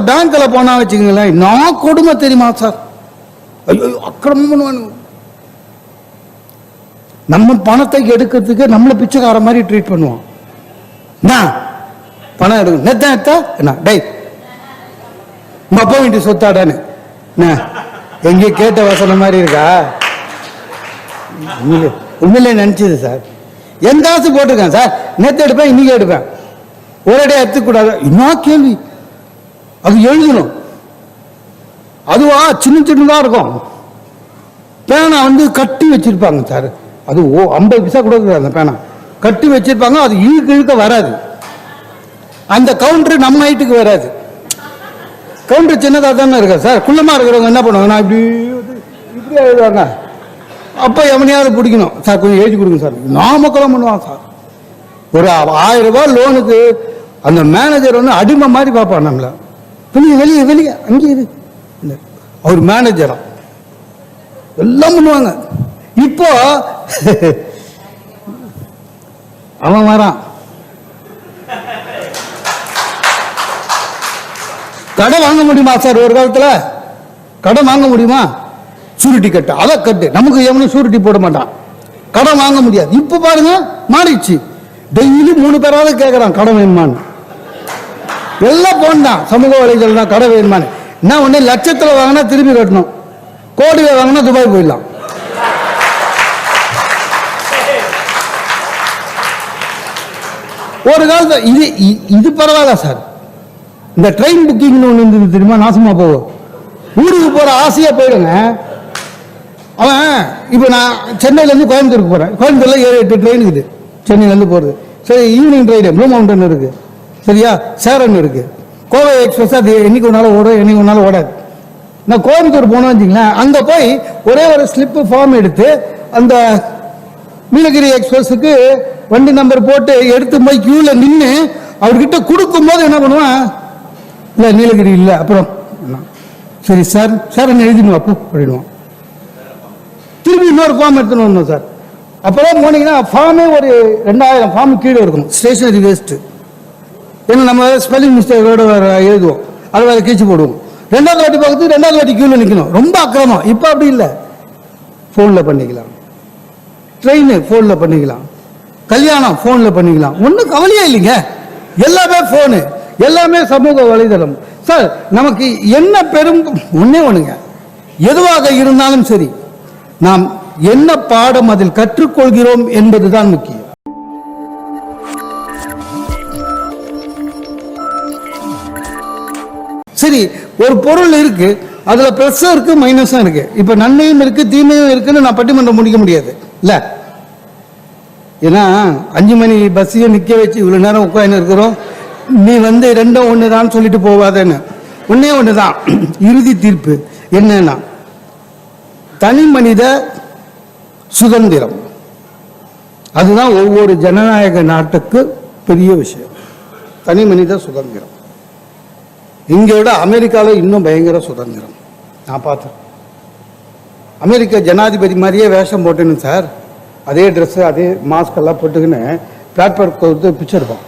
பேங்க்ல பேங்க்கில் போனா வச்சுக்கோங்களேன் நான் கொடுமை தெரியுமா சார் ஐயோ அக்கிரமம் பண்ணுவானுங்க. நம்ம பணத்தை எடுக்கிறதுக்கு நம்மளை பிச்சைக்கார மாதிரி ட்ரீட் பண்ணுவோம் என்ன? பணம் எடுக்க நெத்தா நெத்த என்ன டேய் உங்க அப்பா வீட்டு சொத்தாடான்னு. என்ன? கேட்ட வசனம் மாதிரி இருக்கா? உண்மையிலே உண்மையிலே நினைச்சது சார் என் காசு போட்டிருக்கேன் சார் நேற்று எடுப்பேன் இன்னைக்கு எடுப்பேன். ஒரே எடுத்துக்கூடாது. இன்னும் கேள்வி? அது எழுதணும். அதுவா சின்ன சின்னதாக இருக்கும். பேனா வந்து கட்டி வச்சிருப்பாங்க சார் அது ஓ ஐம்பது பைசா கூட அந்த பேனா. கட்டி வச்சிருப்பாங்க அது இழுக்க இழுக்க வராது. அந்த கவுண்டர் நம்ம ஹைட்டுக்கு வராது. கவுண்டர் சின்னதாக தானே இருக்கா. சார் குள்ளமாக இருக்கிறவங்க என்ன பண்ணுவாங்க? நான் இப்படி இப்படி எழுதுவாங்க அப்போ எவனையாவது பிடிக்கணும். சார் கொஞ்சம் எழுதி கொடுங்க சார் நாமக்கெல்லாம் பண்ணுவான் சார் ஒரு ஆயிரம் ரூபாய் லோனுக்கு அந்த மேனேஜர் வந்து அடிமை மாதிரி பார்ப்பான் நம்மளை. வெளியே வெளியே வெளியே அங்கே இரு. இல்லை. அவர் மேனேஜரா எல்லாம் பண்ணுவாங்க. இப்போ அவன் வரான். கடை வாங்க முடியுமா சார் ஒரு காலத்துல? கடை வாங்க முடியுமா? சூரிட்டி கட்டு. அதை கட்டு. நமக்கு எவனும் சூரிட்டி போட மாட்டான். கடன் வாங்க முடியாது. இப்போ பாருங்க மாறிடுச்சு. டெய்லி மூணு பேராவது கேட்குறான் கடன் வேணுமான்னு. எல்லாம் போன்தான் சமூக வலைதளம் தான் கடை வேணுமான்னு. என்ன ஒன்று லட்சத்தில் வாங்கினா திருப்பி கட்டணும். கோடியில் வாங்கினா துபாய் போயிடலாம். ஒரு காலத்தில் இது இ- இது பரவாயில்ல சார். இந்த ட்ரெயின் புக்கிங்னு ஒன்று இருந்தது தெரியுமா? நாசமா போகும் ஊருக்கு போகிற ஆசையாக போயிடுங்க. அவன் இப்போ நான் சென்னையிலேருந்து கோயம்புத்தூருக்கு போகிறேன் கோயம்புத்தூரில் ஏழு எட்டு ட்ரெயின் இருக்குது. சென்னையிலேருந்து போகிறது சரி ஈவினிங் ட்ரெயின் ப்ளூ மவுண்டன் இருக்குது சரியா? சேரன் இருக்குது கோவை எக்ஸ்பிரஸ் அது என்னைக்கு ஒன்றாலும் ஓடும் என்னைக்கு ஒன்றாலும் ஓடாது. நான் கோயம்புத்தூர் போனோம் வச்சிங்களேன் அங்கே போய் ஒரே ஒரு ஸ்லிப்பு ஃபார்ம் எடுத்து அந்த நீலகிரி எக்ஸ்பிரஸுக்கு வண்டி நம்பர் போட்டு எடுத்து போய் க்யூவில் நின்று அவர்கிட்ட கொடுக்கும்போது என்ன பண்ணுவான்? இல்லை நீலகிரி இல்லை அப்புறம் என்ன? சரி சார் சார் என்ன எழுதிடுவோம் அப்போ அப்படின்வான் திரும்பி இன்னொரு ஃபார்ம் எடுத்துன்னு வரணும் சார். அப்போதான் போனீங்கன்னா ஃபார்மே ஒரு ரெண்டாயிரம் ஃபார்ம் கீழே இருக்கும் ஸ்டேஷனரி வேஸ்ட்டு ஏன்னா நம்ம ஸ்பெல்லிங் மிஸ்டேக்கோட வேறு எழுதுவோம். அதை வேறு கீச்சு போடுவோம். ரெண்டாவது வாட்டி பார்க்கறது ரெண்டாவது வாட்டி கியூவில் நிற்கணும் ரொம்ப அக்கிரமம். இப்போ அப்படி இல்லை. ஃபோனில் பண்ணிக்கலாம். ட்ரெயின் ஃபோனில் பண்ணிக்கலாம். கல்யாணம் ஃபோனில் பண்ணிக்கலாம். ஒன்றும் கவலையே இல்லைங்க. எல்லாமே ஃபோனு எல்லாமே சமூக வலைதளம். சார் நமக்கு என்ன பெரும் ஒன்றே ஒன்றுங்க எதுவாக இருந்தாலும் சரி நாம் என்ன பாடம் அதில் கற்றுக்கொள்கிறோம் என்பதுதான் முக்கியம். சரி ஒரு பொருள் இருக்கு அதுல பிளஸும் இருக்கு மைனஸும் இருக்கு. இப்ப நன்மையும் இருக்கு தீமையும் இருக்குன்னு நான் பட்டிமன்றம் முடிக்க முடியாது. இல்ல? ஏன்னா அஞ்சு மணி பஸ்ஸையும் நிக்க வச்சு இவ்வளவு நேரம் உட்காந்து இருக்கிறோம். நீ வந்து ரெண்டும் ஒன்று தான் சொல்லிட்டு போவாதேன்னு. ஒன்னே ஒன்று தான் இறுதி தீர்ப்பு என்னன்னா தனி மனித சுதந்திரம். அதுதான் ஒவ்வொரு ஜனநாயக நாட்டுக்கு பெரிய விஷயம். தனி மனித சுதந்திரம். இங்கே விட அமெரிக்காவில் இன்னும் பயங்கர சுதந்திரம். நான் பார்த்தேன். அமெரிக்க ஜனாதிபதி மாதிரியே வேஷம் போட்டுன்னு சார். அதே ட்ரெஸ்ஸு அதே மாஸ்க் எல்லாம் போட்டுக்கின்னு பிளாட்ஃபார்ம் கொடுத்து பிச்சை எடுப்பான்.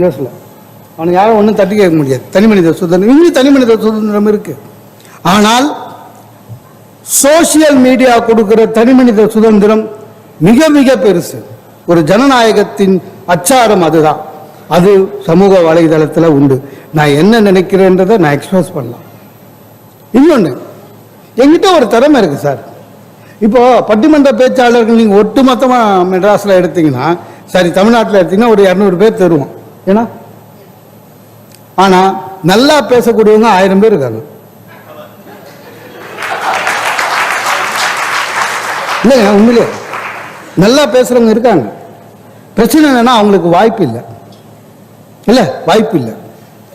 யூஎஸில் அவனை யாரும் ஒன்றும் தட்டி கேட்க முடியாது. தனி மனித சுதந்திரம். இங்கே தனி மனித சுதந்திரம் இருக்கு. ஆனால் சோசியல் மீடியா கொடுக்குற தனி மனித சுதந்திரம் மிக மிக பெருசு. ஒரு ஜனநாயகத்தின் அச்சாரம் அதுதான். அது சமூக வலைதளத்தில் உண்டு. நான் என்ன நினைக்கிறேன்றதை நான் எக்ஸ்பிரஸ் பண்ணலாம். இன்னொன்று எங்கிட்ட ஒரு திறமை இருக்குது சார். இப்போது பட்டிமன்ற பேச்சாளர்கள் நீங்கள் ஒட்டு மொத்தமாக மெட்ராஸில் எடுத்தீங்கன்னா சரி தமிழ்நாட்டில் எடுத்தீங்கன்னா ஒரு இரநூறு பேர் தருவோம். ஏன்னா ஆனால் நல்லா பேசக்கூடியவங்க ஆயிரம் பேர் இருக்காங்க. இல்லைங்க உண்மையிலே நல்லா பேசுகிறவங்க இருக்காங்க. பிரச்சனை என்னன்னா அவங்களுக்கு வாய்ப்பு இல்லை. இல்லை வாய்ப்பு இல்லை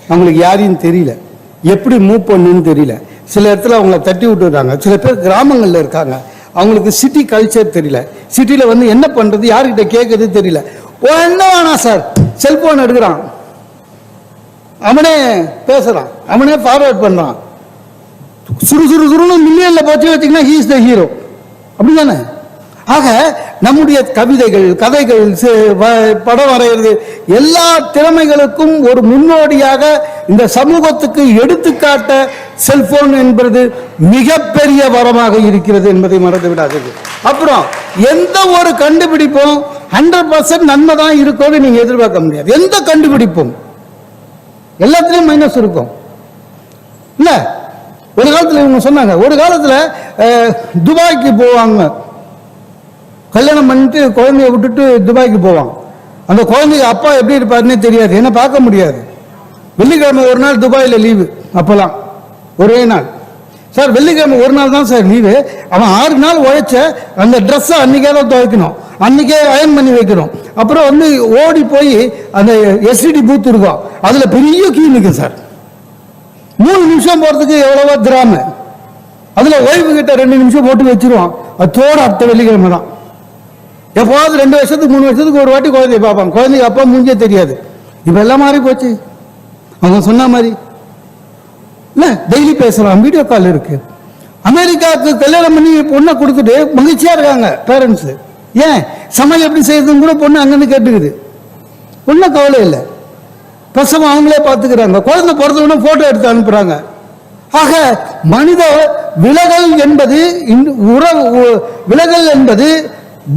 அவங்களுக்கு யாரையும் தெரியல. எப்படி மூவ் பண்ணுன்னு தெரியல. சில இடத்துல அவங்கள தட்டி விட்டுறாங்க சில பேர் கிராமங்களில் இருக்காங்க. அவங்களுக்கு சிட்டி கல்ச்சர் தெரியல. சிட்டியில் வந்து என்ன பண்ணுறது யார்கிட்ட கேட்கறது தெரியல. ஓ என்ன வேணாம் சார் செல்போன் எடுக்கிறான். அவனே பேசுகிறான் அவனே ஃபார்வர்ட் பண்ணுறான் சுறு சுறு சுருன்னு மில்லியனில் போச்சு வச்சிங்கன்னா ஹீ இஸ் த ஹீரோ அப்படிதானே? ஆக நம்முடைய கவிதைகள் கதைகள் வ- படம் வரைகிறது எல்லா திறமைகளுக்கும் ஒரு முன்னோடியாக இந்த சமூகத்துக்கு எடுத்துக்காட்ட செல்போன் என்பது மிகப்பெரிய வரமாக இருக்கிறது என்பதை மறந்து விடாதீர்கள். அப்புறம் எந்த ஒரு கண்டுபிடிப்பும் ஹண்ட்ரட் பர்சன்ட் நன்மை தான் இருக்கும்னு நீங்க எதிர்பார்க்க முடியாது. எந்த கண்டுபிடிப்பும். எல்லாத்துலயும் மைனஸ் இருக்கும். இல்ல? ஒரு காலத்தில் இவங்க சொன்னாங்க ஒரு காலத்தில் துபாய்க்கு போவாங்க. கல்யாணம் பண்ணிட்டு குழந்தைய விட்டுட்டு துபாய்க்கு போவான். அந்த குழந்தைக்கு அப்பா எப்படி இருப்பாருன்னே தெரியாது. என்ன பார்க்க முடியாது. வெள்ளிக்கிழமை ஒரு நாள் துபாயில் லீவு அப்போல்லாம் ஒரே நாள். சார் வெள்ளிக்கிழமை ஒரு நாள் தான் சார் லீவு அவன் ஆறு நாள் உழைச்ச அந்த ட்ரெஸ்ஸை அன்னைக்கே தான் துவைக்கணும். அன்னைக்கே அயன் பண்ணி வைக்கணும். அப்புறம் வந்து ஓடி போய் அந்த எஸ்டிடி பூத் இருக்கும் அதில் பெரிய கீ நிற்கும் சார். மூணு நிமிஷம் போகிறதுக்கு எவ்வளவோ திராம அதில் ஓய்வு கிட்ட ரெண்டு நிமிஷம் போட்டு வச்சிருவான். அதோட அடுத்த வெள்ளிக்கிழமை தான். எப்போது ரெண்டு வருஷத்துக்கு மூணு வருஷத்துக்கு ஒரு வாட்டி குழந்தைய பார்ப்பான். குழந்தைக்கு அப்பா மூஞ்சே தெரியாது. இப்போ எல்லாம் மாறி போச்சு. அவங்க சொன்ன மாதிரி. இல்லை டெய்லி பேசலாம் வீடியோ கால் இருக்கு. அமெரிக்காவுக்கு கல்யாணம் பண்ணி பொண்ணை கொடுத்துட்டு மகிழ்ச்சியாக இருக்காங்க பேரண்ட்ஸு ஏன்? சமையல் எப்படி செய்யறதுன்னு கூட பொண்ணு அங்கேருந்து கேட்டுக்குது. ஒன்றும் கவலை இல்லை. பிரசவம் அவங்களே பார்த்துக்கிறாங்க. குழந்தை பிறந்தவொடனே ஃபோட்டோ எடுத்து அனுப்புகிறாங்க ஆக மனித விலகல் என்பது உறவு உ- விலகல் என்பது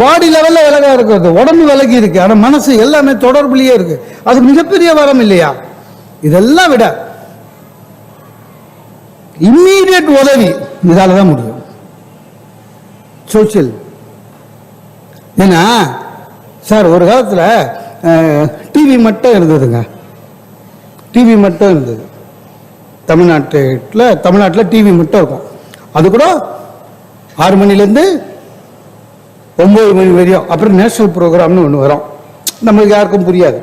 பாடி லெவலில் விலகா இருக்கிறது. உடம்பு விலகி இருக்கு. ஆனால் மனசு எல்லாமே தொடர்புலயே இருக்கு. அது மிகப்பெரிய வரம் இல்லையா? இதெல்லாம் விட இம்மீடியட் உதவி இதால தான் முடியும். சோசியல் ஏன்னா சார் ஒரு காலத்துல டிவி மட்டும் இருந்ததுங்க. டிவி மட்டும் இருந்தது. தமிழ்நாட்டில் தமிழ்நாட்டில் டிவி மட்டும் இருக்கும். அது கூட ஆறு மணிலேருந்து ஒம்பது மணி வரையும். அப்புறம் நேஷனல் ப்ரோக்ராம்னு ஒன்று வரும். நம்மளுக்கு யாருக்கும் புரியாது.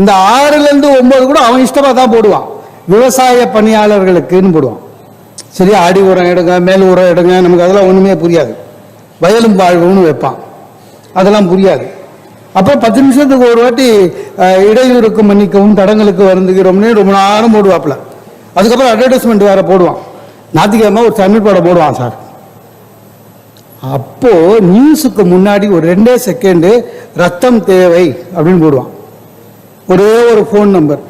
இந்த ஆறுலேருந்து ஒம்பது கூட அவன் இஷ்டமாக தான் போடுவான். விவசாய பணியாளர்களுக்குன்னு போடுவான். சரியா? அடி உரம் எடுங்க மேல் உரம் எடுங்க நமக்கு அதெல்லாம் ஒன்றுமே புரியாது. வயலும் வாழ்வுன்னு வைப்பான். அதெல்லாம் புரியாது. அப்புறம் பத்து நிமிஷத்துக்கு ஒரு வாட்டி இடையூறுக்கு மன்னிக்கவும் தடங்களுக்கு வருந்துகிறோம்னு ரொம்ப நேரம் போடுவாப்புல. அதுக்கப்புறம் அட்வர்டைஸ்மெண்ட் வேற போடுவான். ஞாயிற்றுக்கிழமை ஒரு தமிழ் படம் போடுவான் சார். அப்போ நியூஸுக்கு முன்னாடி ஒரு ரெண்டே செகண்டு ரத்தம் தேவை அப்படின்னு போடுவான். ஒரே ஒரு ஃபோன் நம்பர்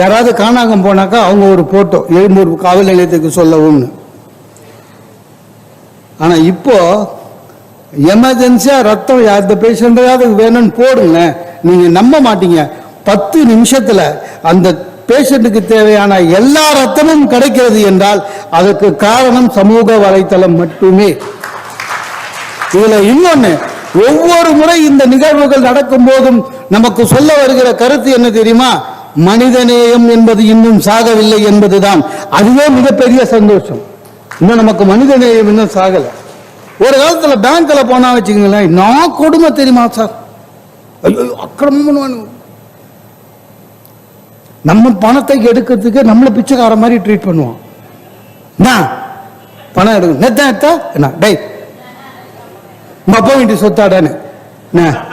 யாராவது காணாகம் போனாக்கா அவங்க ஒரு போட்டோ எழும்பூர் காவல் நிலையத்துக்கு சொல்லவும்னு. ஆனால் இப்போ எமர்ஜென்சியாக ரத்தம் யார் பேஷண்ட்டையாவது வேணும்னு போடுங்களேன். நீங்கள் நம்ப மாட்டீங்க. பத்து நிமிஷத்தில் அந்த பேஷண்ட்டுக்கு தேவையான எல்லா ரத்தமும் கிடைக்கிறது என்றால் அதற்கு காரணம் சமூக வலைத்தளம் மட்டுமே. இதுல இன்னொன்னு ஒவ்வொரு முறை இந்த நிகழ்வுகள் நடக்கும் போதும் நமக்கு சொல்ல வருகிற கருத்து என்ன தெரியுமா? மனிதநேயம் என்பது இன்னும் சாகவில்லை என்பதுதான். அதுவே மிகப்பெரிய சந்தோஷம். இன்னும் நமக்கு மனிதநேயம் இன்னும் சாகல. ஒரு காலத்துல பேங்க்ல போனா வச்சுக்கோங்களேன் நான் கொடுமை தெரியுமா சார் ஐயோ அக்கிரமம் பண்ணுவானு நம்ம பணத்தை எடுக்கிறதுக்கு நம்மளை பிச்சைக்கார மாதிரி ட்ரீட் பண்ணுவோம் நான் பணம் எடுக்கணும் நெத்தா என்ன? டேய் உங்க அப்பா வீட்டு சொத்தாடான்னு. என்ன?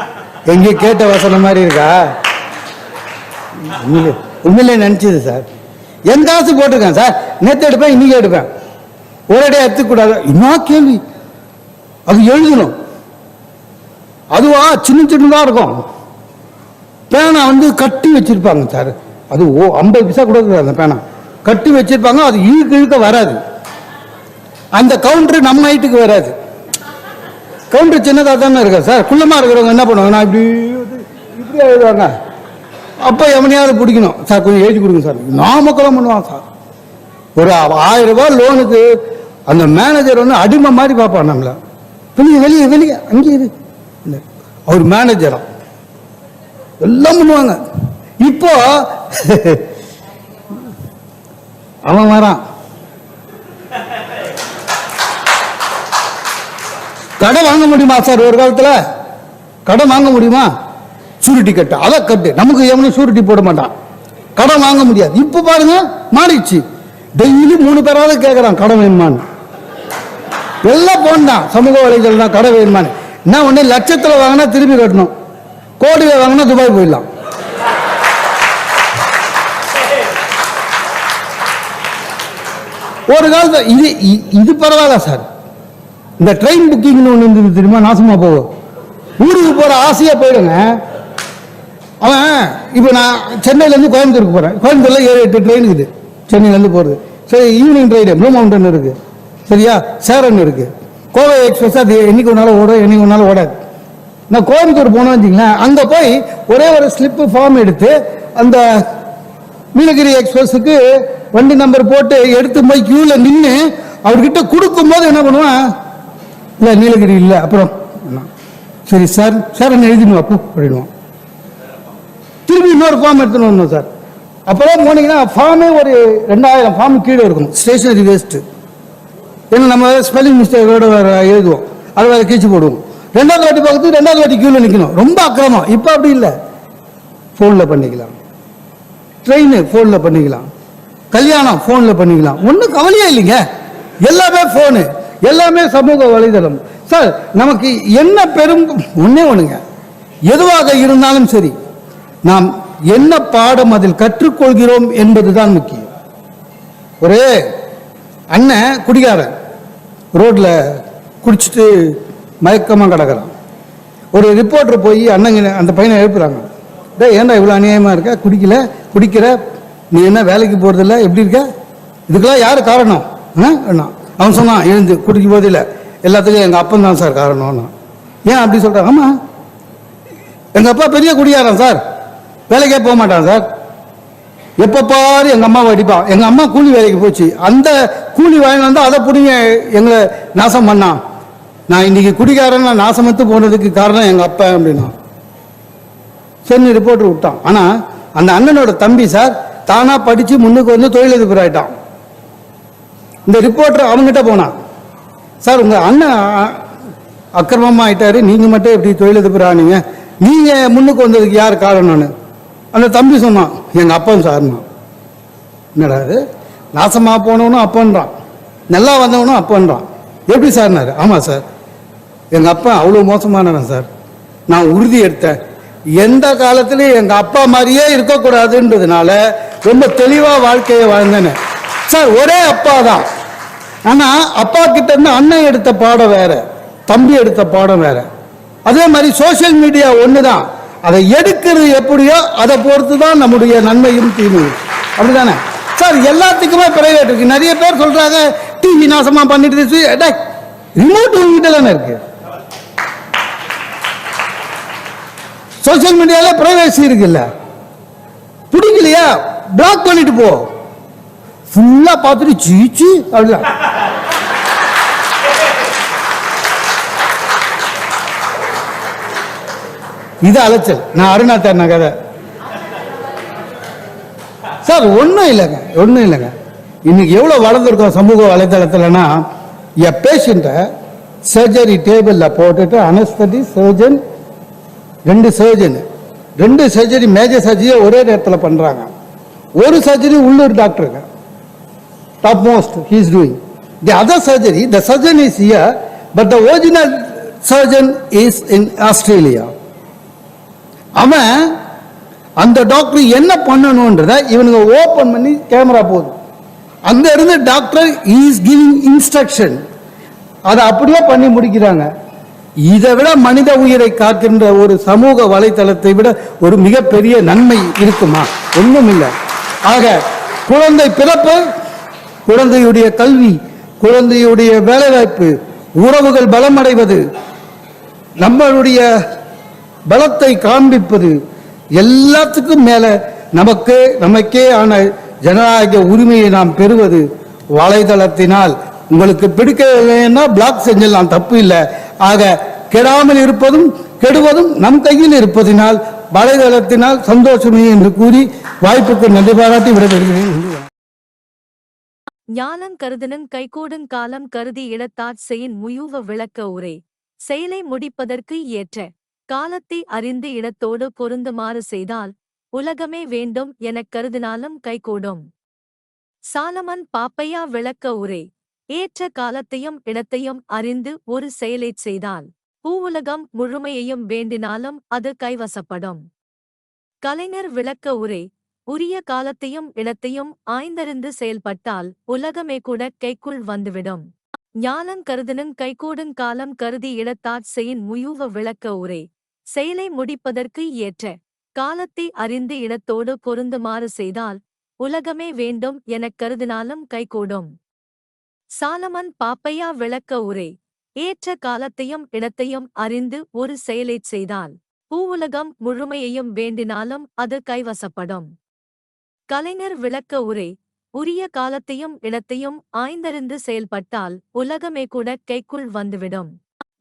எங்கேயோ கேட்ட வசனம் மாதிரி இருக்கா? உண்மையிலே உண்மையிலே நினைச்சது சார். என் காசு போட்டிருக்கேன் சார். நேற்று எடுப்பேன் இன்னைக்கு எடுப்பேன். ஒரேடியா எடுத்துக்கூடாது இன்னும் கேள்வி. அது எழுதணும். அதுவா? சின்ன சின்னதா இருக்கும். பேனா வந்து கட்டி வச்சிருப்பாங்க சார். அது ஓ ஐம்பது பைசா கூட இருக்காது அந்த பேனா. கட்டி வச்சிருப்பாங்க அது இழுக்க இழுக்க வராது. அந்த கவுண்டர் நம்ம ஹைட்டுக்கு வராது. கவுண்டர் சின்னதாக தானே இருக்கா சார் குள்ளமாக இருக்கிறவங்க என்ன பண்ணுவாங்க? நான் இப்படி இப்படி எழுதுவாங்க அப்போ எவனையாவது பிடிக்கணும். சார் கொஞ்சம் எழுதி கொடுங்க சார். நாமக்கெல்லாம் பண்ணுவான் சார். ஒரு ஆயிரம் ரூபாய் லோனுக்கு அந்த மேனேஜர் வந்து அடிமை மாதிரி பார்ப்பான் நம்மளை. வெளியே வெளியே வெளியே அங்கே அவர் மேனேஜரா எல்லாம் பண்ணுவாங்க. இப்போ அவன் வரான். கடை வாங்க முடியுமா சார் ஒரு காலத்தில்? கடை வாங்க முடியுமா? சூரிட்டி கட்டு அதை கட்டு. நமக்கு எவனும் சூரிட்டி போட மாட்டான். கடன் வாங்க முடியாது. இப்ப பாருங்க மாறிடுச்சு. டெய்லி மூணு பேராவது கேட்கறான் கடன் வேணுமான்னு. எல்லாம் போன்தான் சமூக வலைதளம் தான் கடை வேணுமான்னு. என்ன ஒண்ணு லட்சத்துல வாங்கினா திருப்பி கட்டணும். கோடியில் வாங்கினா துபாய் போயிடலாம். ஒரு காலத்தில் இது இ- இது பரவாயில்ல சார். இந்த ட்ரெயின் புக்கிங்னு ஒன்று இருந்தது தெரியுமா? நாசமாக போகும் ஊருக்கு போகிற ஆசையாக போயிடுங்க. அவன் இப்போ நான் சென்னையிலேருந்து கோயம்புத்தூருக்கு போகிறேன் கோயம்புத்தூரில் ஏழு எட்டு ட்ரெயின் இருக்குது. சென்னையிலேருந்து போகிறது சரி ஈவினிங் ட்ரெயின் ப்ளூ மவுண்டன் இருக்குது சரியா? சேரன் இருக்குது கோவை எக்ஸ்பிரஸ் அது என்றைக்கு ஒன்றாலும் ஓடும் என்றைக்கு ஒன்றாலும் ஓடாது. நான் கோயம்புத்தூர் போனோம் வச்சிங்களேன் அங்கே போய் ஒரே ஒரு ஸ்லிப்பு ஃபார்ம் எடுத்து அந்த மீனகிரி எக்ஸ்பிரஸுக்கு வண்டி நம்பர் போட்டு எடுத்து போய் கியூவில் நின்று அவர்கிட்ட கொடுக்கும்போது என்ன பண்ணுவான்? இல்லை நீலகிரி இல்லை அப்புறம் சரி சார் சார் என்ன எழுதிடுவோம் அப்போ அப்படின்வான் திரும்பி இன்னொரு ஃபார்ம் எடுத்துன்னு வரணும் சார். அப்போதான் போனீங்கன்னா ஃபார்மே ஒரு ரெண்டாயிரம் ஃபார்ம் கீழே இருக்கும் ஸ்டேஷனரி வேஸ்ட்டு ஏன்னா நம்ம ஸ்பெல்லிங் மிஸ்டேக்கோட வேறு எழுதுவோம். அதை வேறு கீழ்ச்சி போடுவோம். ரெண்டாவது வாட்டி பார்க்கறது ரெண்டாவது வாட்டி கியூவில் நிற்கணும் ரொம்ப அக்கிரமம். இப்போ அப்படி இல்லை. ஃபோனில் பண்ணிக்கலாம். ட்ரெயின் ஃபோனில் பண்ணிக்கலாம். கல்யாணம் ஃபோனில் பண்ணிக்கலாம். ஒன்றும் கவலையே இல்லைங்க. எல்லாமே ஃபோனு எல்லாமே சமூக வலைதளம். சார் நமக்கு என்ன பெரும் ஒன்றே ஒன்றுங்க எதுவாக இருந்தாலும் சரி நாம் என்ன பாடம் அதில் கற்றுக்கொள்கிறோம் என்பதுதான் முக்கியம். ஒரே அண்ணன் குடிகாரன் ரோட்டில் குடிச்சிட்டு மயக்கமாக கிடக்கிறான். ஒரு ரிப்போர்ட்டர் போய் அண்ணங்க அந்த பையனை எழுப்புறாங்க. டேய் ஏன்டா இவ்வளோ அநியாயமாக இருக்க? குடிக்கல? குடிக்கிற? நீ என்ன வேலைக்கு போகிறதில்ல எப்படி இருக்க? இதுக்கெல்லாம் யார் காரணம்? ஆ? அவன் சொன்னான் எழுந்து குடிக்கும் போதில் இல்லை எல்லாத்துக்கும் எங்கள் அப்பன் தான் சார் காரணம்னா. ஏன் அப்படி சொல்கிறான் ஆமாம் எங்கள் அப்பா பெரிய குடியாரன் சார். வேலைக்கே போக மாட்டான் சார். எப்போ பாரு எங்கள் அம்மாவை அடிப்பான். எங்கள் அம்மா கூலி வேலைக்கு போச்சு. அந்த கூலி வாங்கி வந்தால் அதை பிடிங்க எங்களை நாசம் பண்ணான். நான் இன்னைக்கு குடிகாரன் நான் நாசமத்து போனதுக்கு காரணம் எங்கள் அப்பா அப்படின்னா. சரி ரிப்போர்ட்டர் விட்டான். ஆனால் அந்த அண்ணனோட தம்பி சார் தானாக படித்து முன்னுக்கு வந்து தொழிலதிபர் ஆகிட்டான் இந்த ரிப்போர்ட்டர் அவங்ககிட்ட போனான் சார் உங்கள் அண்ணன் அக்கிரமமாக ஆயிட்டாரு. நீங்கள் மட்டும் எப்படி தொழிலதிபர் ஆனீங்க நீங்கள் முன்னுக்கு வந்ததுக்கு யார் காரணம்னு? அந்த தம்பி சொன்னான் எங்கள் அப்பன் சார்னா. என்னடா இது? நாசமாக போனவனும் அப்பன்றான். நல்லா வந்தவனும் அப்பன்றான். எப்படி சார்னாரு? ஆமாம் சார். எங்கள் அப்பா அவ்வளோ மோசமானவன் சார். நான் உறுதி எடுத்தேன். எந்த காலத்துலையும் எங்கள் அப்பா மாதிரியே இருக்கக்கூடாதுன்றதுனால ரொம்ப தெளிவாக வாழ்க்கையை வாழ்ந்தேன்னு சார் ஒரே அப்பா தான். ஆனால் அப்பா கிட்ட இருந்து அண்ணன் எடுத்த பாடம் வேற தம்பி எடுத்த பாடம் வேற. அதே மாதிரி சோஷியல் மீடியா ஒன்று தான் அதை எடுக்கிறது எப்படியோ அதை பொறுத்து தான் நம்முடைய நன்மையும் தீமையும். அப்படிதானே சார் எல்லாத்துக்குமே பிரைவேட் இருக்கு. நிறைய பேர் சொல்றாங்க டிவி நாசமா பண்ணிட்டு ரிமோட் உங்ககிட்ட தானே இருக்கு? சோஷியல் மீடியால பிரைவேசி இருக்குல்ல. பிடிக்கலையா? பிளாக் பண்ணிட்டு போ. ஃபுல்லா பார்த்துட்டு சீச்சு அப்படிதான் இது அலைச்சல். நான் அருணா அருணாத்தர் கதை. சார் ஒன்றும் இல்லைங்க. ஒன்றும் இல்லைங்க. இன்னைக்கு எவ்வளோ வளர்ந்துருக்கோம் சமூக வலைதளத்தில்னா என் பேஷண்ட்டை சர்ஜரி டேபிளில் போட்டுட்டு அனஸ்தடி சர்ஜன் ரெண்டு சர்ஜன் ரெண்டு சர்ஜரி மேஜர் சர்ஜரியை ஒரே நேரத்தில் பண்ணுறாங்க ஒரு சர்ஜரி உள்ளூர் டாக்டருங்க topmost he is is doing other other surgery the is here, year but the original surgeon is in Australia அவன் அந்த டாக்டர் என்ன பண்ணணுன்றத இவனுங்க ஓபன் பண்ணி கேமரா போகுது. அங்க இருந்து டாக்டர் இஸ் கிவிங் இன்ஸ்ட்ரக்ஷன் அதை அப்படியே பண்ணி முடிக்கிறாங்க. இதை விட மனித உயிரை காக்கின்ற ஒரு சமூக வலைத்தளத்தை விட ஒரு மிகப்பெரிய நன்மை இருக்குமா? ஒன்றும் இல்லை ஆக குழந்தை பிறப்பு குழந்தையுடைய கல்வி குழந்தையுடைய வேலைவாய்ப்பு உறவுகள் பலமடைவது நம்மளுடைய பலத்தை காண்பிப்பது எல்லாத்துக்கும் மேல நமக்கு நமக்கே ஆன ஜனநாயக உரிமையை நாம் பெறுவது வலைதளத்தினால். உங்களுக்கு பிடிக்கலைன்னா பிளாக் செஞ்சிடலாம் தப்பு இல்லை. ஆக கெடாமல் இருப்பதும் கெடுவதும் நம் கையில் இருப்பதினால் வலைதளத்தினால் சந்தோஷமே என்று கூறி வாய்ப்புக்கு நன்றி பாராட்டி விடைபெறுகிறேன். ஞானம் வணக்கம். ஞானங் காலம் கருதி இடத்தாற் செயின் முயூவ விளக்க உரை. செயலை முடிப்பதற்கு ஏற்ற. காலத்தை அறிந்து இடத்தோடு பொருந்துமாறு செய்தால் உலகமே வேண்டும் எனக் கருதினாலும் கைகூடும். சாலமன் பாப்பையா விளக்க உரை. ஏற்ற காலத்தையும் இடத்தையும் அறிந்து ஒரு செயலைச் செய்தால் பூவுலகம் முழுமையையும் வேண்டினாலும் அது கைவசப்படும். கலைஞர் விளக்க உரை. உரிய காலத்தையும் இடத்தையும் ஆய்ந்தறிந்து செயல்பட்டால் உலகமே கூட கைக்குள் வந்துவிடும். ஞாலங் கருதினுங் கைகூடும் காலம் கருதி இடத்தாற் செய்யின் முயூவ விளக்க உரை. செயலை முடிப்பதற்கு ஏற்ற. காலத்தை அறிந்து இடத்தோடு பொருந்துமாறு செய்தால் உலகமே வேண்டும் எனக் கருதினாலும் கைகூடும். சாலமன் பாப்பையா விளக்க உரை. ஏற்ற காலத்தையும் இடத்தையும் அறிந்து ஒரு செயலைச் செய்தால் பூவுலகம் முழுமையையும் வேண்டினாலும் அது கைவசப்படும். கலைஞர் விளக்க உரை. உரிய காலத்தையும் இடத்தையும் ஆய்ந்தறிந்து செயல்பட்டால் உலகமே கூட கைக்குள் வந்துவிடும்.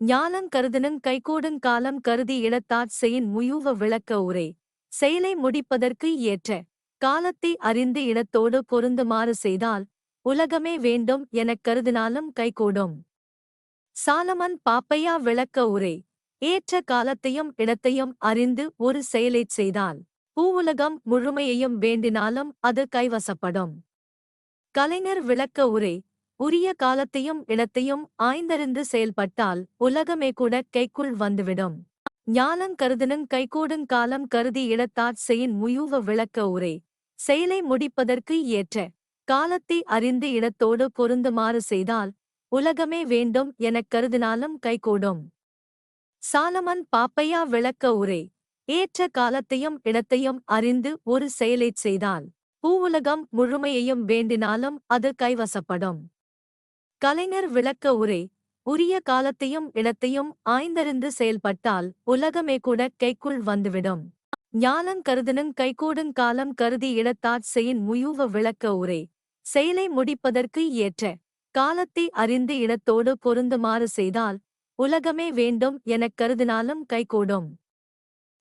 ஞாலங் கருதினுங் கைகூடுங் காலம் கருதி இடத்தாற் செயின் முயூவ விளக்க உரை. செயலை முடிப்பதற்கு ஏற்ற. காலத்தை அறிந்து இடத்தோடு பொருந்துமாறு செய்தால் உலகமே வேண்டும் எனக் கருதினாலும் கைகூடும். சாலமன் பாப்பையா விளக்க உரை. ஏற்ற காலத்தையும் இடத்தையும் அறிந்து ஒரு செயலைச் செய்தால் பூவுலகம் முழுமையையும் வேண்டினாலும் அது கைவசப்படும். கலைஞர் விளக்க உரை உரிய காலத்தையும் இடத்தையும் ஆய்ந்தறிந்து செயல்பட்டால் உலகமே கூட கைக்குள் வந்துவிடும். ஞாலங் கருதினுங் கைகூடுங் காலம் கருதி இடத்தாற் செய்யின் முயூவ விளக்க உரை செயலை முடிப்பதற்கு ஏற்ற காலத்தை அறிந்து இடத்தோடு பொருந்துமாறு செய்தால் உலகமே வேண்டும் எனக் கருதினாலும் கைகூடும். சாலமன் பாப்பையா விளக்க உரை ஏற்ற காலத்தையும் இடத்தையும் அறிந்து ஒரு செயலைச் செய்தால் பூவுலகம் முழுமையையும் வேண்டினாலும் அது கைவசப்படும். கலைஞர் விளக்க உரை உரிய காலத்தையும் இடத்தையும் ஆய்ந்தறிந்து செயல்பட்டால் உலகமே கூட கைக்குள் வந்துவிடும். ஞாலங் கருதினுங் கைகூடுங் காலம் கருதி இடத்தாற் செய்யின் முயூவ விளக்க உரை செயலை முடிப்பதற்கு ஏற்ற காலத்தை அறிந்து இடத்தோடு பொருந்துமாறு செய்தால் உலகமே வேண்டும் எனக் கருதினாலும் கைகூடும்.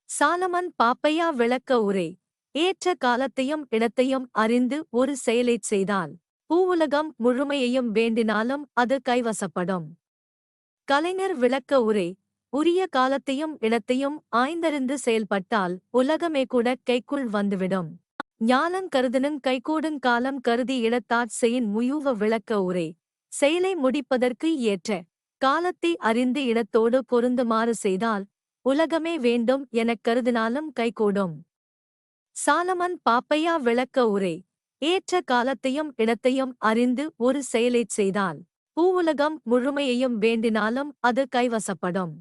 சாலமன் பாப்பையா விளக்க உரை. ஏற்ற காலத்தையும் இடத்தையும் அறிந்து ஒரு செயலைச் செய்தால் பூவுலகம் முழுமையையும் வேண்டினாலும் அது கைவசப்படும். கலைஞர் விளக்க உரை. உரிய காலத்தையும் இடத்தையும் ஆய்ந்தறிந்து செயல்பட்டால் உலகமே கூட கைக்குள் வந்துவிடும். ஞானம் கருதினுங் கைகூடுங் காலம் கருதி இடத்தாற் செய்யின் முயூவ விளக்க உரை. செயலை முடிப்பதற்கு ஏற்ற காலத்தை அறிந்து இடத்தோடு பொருந்துமாறு செய்தால் உலகமே வேண்டும் எனக் கருதினாலும் கைகூடும். சாலமன் பாப்பையா விளக்க உரை. ஏற்ற காலத்தையும் இடத்தையும் அறிந்து ஒரு செயலைச் செய்தால் பூவுலகம் முழுமையையும் வேண்டினாலும் அது கைவசப்படும்.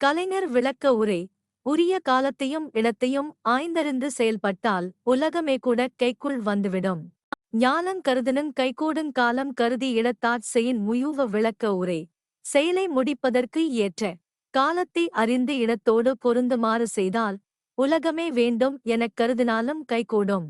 கலைஞர் விளக்க உரை. உரிய காலத்தையும் இடத்தையும் ஆய்ந்தறிந்து செயல்பட்டால் உலகமே கூட கைக்குள் வந்துவிடும். ஞானம் கருதினுங் கைகூடும் காலம் கருதி இடத்தாற் செய்யின் முயூவ விளக்க உரை. செயலை முடிப்பதற்கு ஏற்ற காலத்தை அறிந்து இடத்தோடு பொருந்துமாறு செய்தால் உலகமே வேண்டும் எனக் கருதினாலும் கைகூடும்.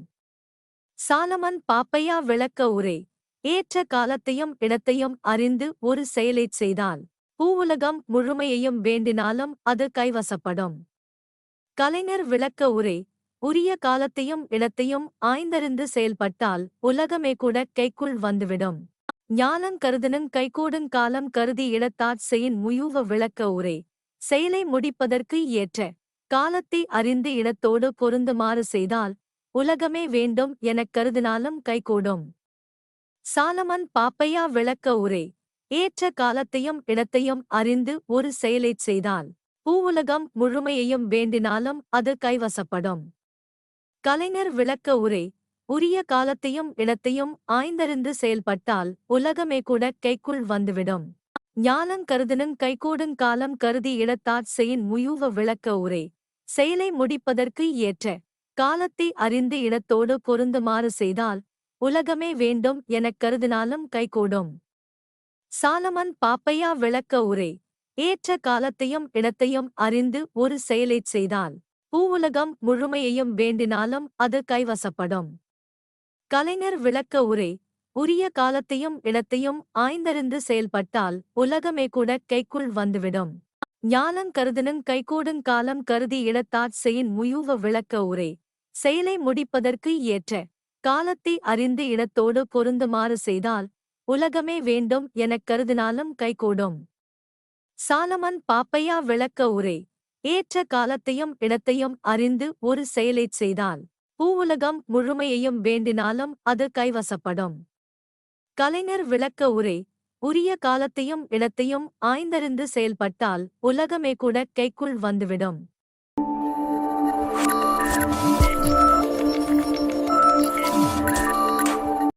சாலமன் பாப்பையா விளக்க உரை. ஏற்ற காலத்தையும் இடத்தையும் அறிந்து ஒரு செயலைச் செய்தால் பூவுலகம் முழுமையையும் வேண்டினாலும் அது கைவசப்படும். கலைஞர் விளக்க உரை. உரிய காலத்தையும் இடத்தையும் ஆய்ந்தறிந்து செயல்பட்டால் உலகமே கூட கைக்குள் வந்துவிடும். ஞானம் கருதினுங் கைகூடுங் காலம் கருதி இடத்தாற் செய்யின் முயூவ விளக்க உரை. செயலை முடிப்பதற்கு ஏற்ற காலத்தை அறிந்து இடத்தோடு பொருந்துமாறு செய்தால் உலகமே வேண்டும் எனக் கருதினாலும் கைகூடும். சாலமன் பாப்பையா விளக்க உரை. ஏற்ற காலத்தையும் இடத்தையும் அறிந்து ஒரு செயலைச் செய்தால் பூவுலகம் முழுமையையும் வேண்டினாலும் அது கைவசப்படும். கலைஞர் விளக்க உரை. உரிய காலத்தையும் இடத்தையும் ஆய்ந்தறிந்து செயல்பட்டால் உலகமே கூட கைக்குள் வந்துவிடும். ஞானங் கருதினுங் கைகூடுங் காலம் கருதி இடத்தாற் செயின் முயூவ விளக்க உரை. செயலை முடிப்பதற்கு ஏற்ற. காலத்தை அறிந்து இடத்தோடு பொருந்துமாறு செய்தால் உலகமே வேண்டும் எனக் கருதினாலும் கைகூடும். சாலமன் பாப்பையா விளக்க உரை. ஏற்ற காலத்தையும் இடத்தையும் அறிந்து ஒரு செயலைச் செய்தால் பூவுலகம் முழுமையையும் வேண்டினாலும் அது கைவசப்படும். கலைஞர் விளக்க உரை. உரிய காலத்தையும் இடத்தையும் ஆய்ந்தறிந்து செயல்பட்டால் உலகமே கூட கைக்குள் வந்துவிடும். ஞாலங் கருதினுங் கைகூடும் காலம் கருதி இடத்தாற் செய்யின் முயூவ விளக்க உரை. செயலை முடிப்பதற்கு ஏற்ற காலத்தை அறிந்து இடத்தோடு பொருந்துமாறு செய்தால் உலகமே வேண்டும் எனக் கருதினாலும் கைகூடும். சாலமன் பாப்பையா விளக்க உரை. ஏற்ற காலத்தையும் இடத்தையும் அறிந்து ஒரு செயலைச் செய்தால் பூவுலகம் முழுமையையும் வேண்டினாலும் அது கைவசப்படும். கலைஞர் விளக்க உரை உரிய காலத்தையும் இடத்தையும் ஆய்ந்தறிந்து செயல்பட்டால் உலகமே கூட கைக்குள் வந்துவிடும்.